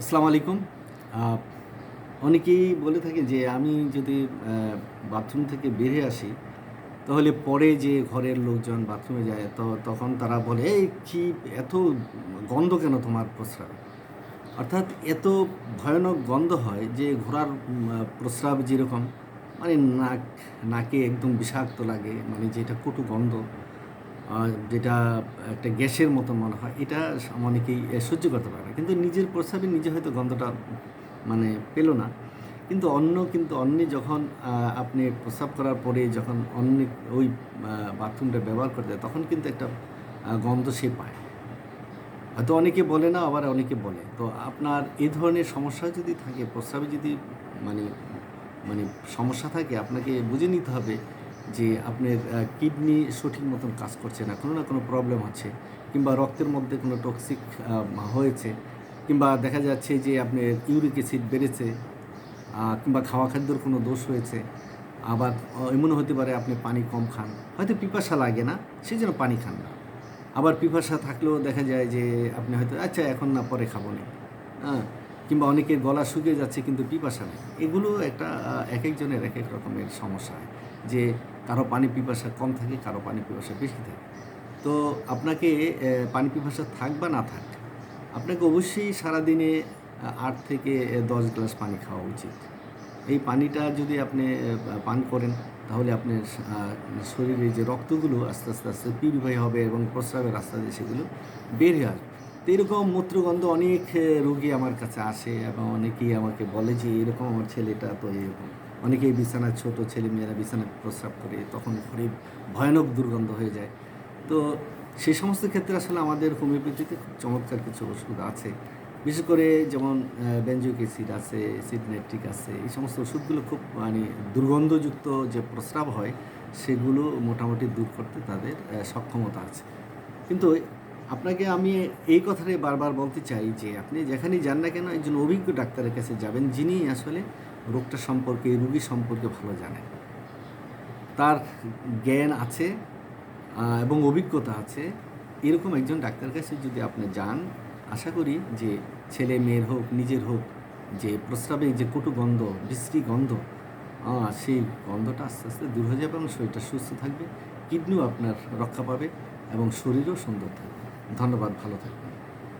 আসসালামু আলাইকুম। অনেকেই বলে থাকে যে আমি যদি বাথরুম থেকে বেরিয়ে আসি, তাহলে পরে যে ঘরের লোকজন বাথরুমে যায়, তো তখন তারা বলে, এই কি এত গন্ধ কেন তোমার প্রস্রাব? অর্থাৎ এত ভয়ানক গন্ধ হয় যে ঘোড়ার প্রস্রাব যেরকম মানে নাক, নাকে একদম বিষাক্ত লাগে মানে যেটা কটু গন্ধ। যেটা একটা গ্যাসের মতো মনে হয়, এটা অনেকেই সহ্য করতে পারে না। কিন্তু নিজের প্রস্রাবে নিজে হয়তো গন্ধটা মানে পেল না। কিন্তু অন্য কিন্তু অন্য যখন আপনি প্রস্রাব করার পরে যখন অন্য ওই বাথরুমটা ব্যবহার করতে যায় তখন কিন্তু একটা গন্ধ সে পায়। হয়তো অনেকে বলে না, আবার অনেকে বলে। তো আপনার এই ধরনের সমস্যা যদি থাকে, প্রস্রাবে যদি মানে মানে সমস্যা থাকে, আপনাকে বুঝে নিতে হবে যে আপনার কিডনি সঠিক মতন কাজ করছে না, কোনো না কোনো প্রবলেম আছে কিংবা রক্তের মধ্যে কোনো টক্সিক হয়েছে, কিংবা দেখা যাচ্ছে যে আপনার ইউরিক অ্যাসিড বেড়েছে কিংবা খাওয়া খাদ্যর কোনো দোষ হয়েছে, আবার এমনও হতে পারে আপনি পানি কম খান, হয়তো পিপাসা লাগে না, সেই জন্য পানি খান না। আবার পিপাসা থাকলেও দেখা যায় যে আপনি হয়তো আচ্ছা এখন না, পরে খাব না। হ্যাঁ কিংবা অনেকের গলা শুকিয়ে যাচ্ছে কিন্তু পিপাসা নেই। এগুলো একটা এক একজনের এক এক রকমের সমস্যা যে কারও পানি পিপাসা কম থাকে, কারও পানি পিপাসা বেশি থাকে। তো আপনাকে পানি পিপাসা থাক বা না থাক, আপনাকে অবশ্যই সারাদিনে আট থেকে দশ গ্লাস পানি খাওয়া উচিত। এই পানিটা যদি আপনি পান করেন, তাহলে আপনার শরীরে যে রক্তগুলো আস্তে আস্তে আস্তে পিউরিফাই হবে এবং প্রস্রাবের রাস্তা দিয়ে সেগুলো বের হয়ে আসবে। তো এরকম মূত্রগন্ধ অনেক রোগী আমার কাছে আসে এবং অনেকেই আমাকে বলে যে, এরকম আমার ছেলেটা তো এরকম। অনেকেই বিছানায় ছোট ছেলে মেয়েরা বিছানায় প্রস্রাব করে তখন খুবই ভয়ানক দুর্গন্ধ হয়ে যায়। তো সেই সমস্ত ক্ষেত্রে আসলে আমাদের হোমিওপ্যাথিতে খুব চমৎকার কিছু ওষুধ আছে। বিশেষ করে যেমন বেঞ্জুক অ্যাসিড আছে সিডনেট্রিক আছে, এই সমস্ত ওষুধগুলো খুব মানে দুর্গন্ধযুক্ত যে প্রস্রাব হয়, সেগুলো মোটামুটি দূর করতে তাদের সক্ষমতা আছে। কিন্তু আপনাকে আমি এই কথাটাই বারবার বলতে চাই যে আপনি যেখানেই যান না কেন একজন অভিজ্ঞ ডাক্তারের কাছে যাবেন, যিনি আসলে রোগটা সম্পর্কে, রুগী সম্পর্কে ভালো জানেন। তার জ্ঞান আছে এবং অভিজ্ঞতা আছে। এরকম একজন ডাক্তারের কাছে যদি আপনি যান, আশা করি যে ছেলে, মেয়ের হোক, নিজের হোক, যে প্রস্রাবে যে কটু গন্ধ, বিশ্রী গন্ধ সেই গন্ধটা আস্তে আস্তে দূর হয়ে যাবে এবং শরীরটা সুস্থ থাকবে, কিডনিও আপনার রক্ষা পাবে এবং শরীরও সুন্দর থাকবে। ধন্যবাদ ভালো থাকবেন।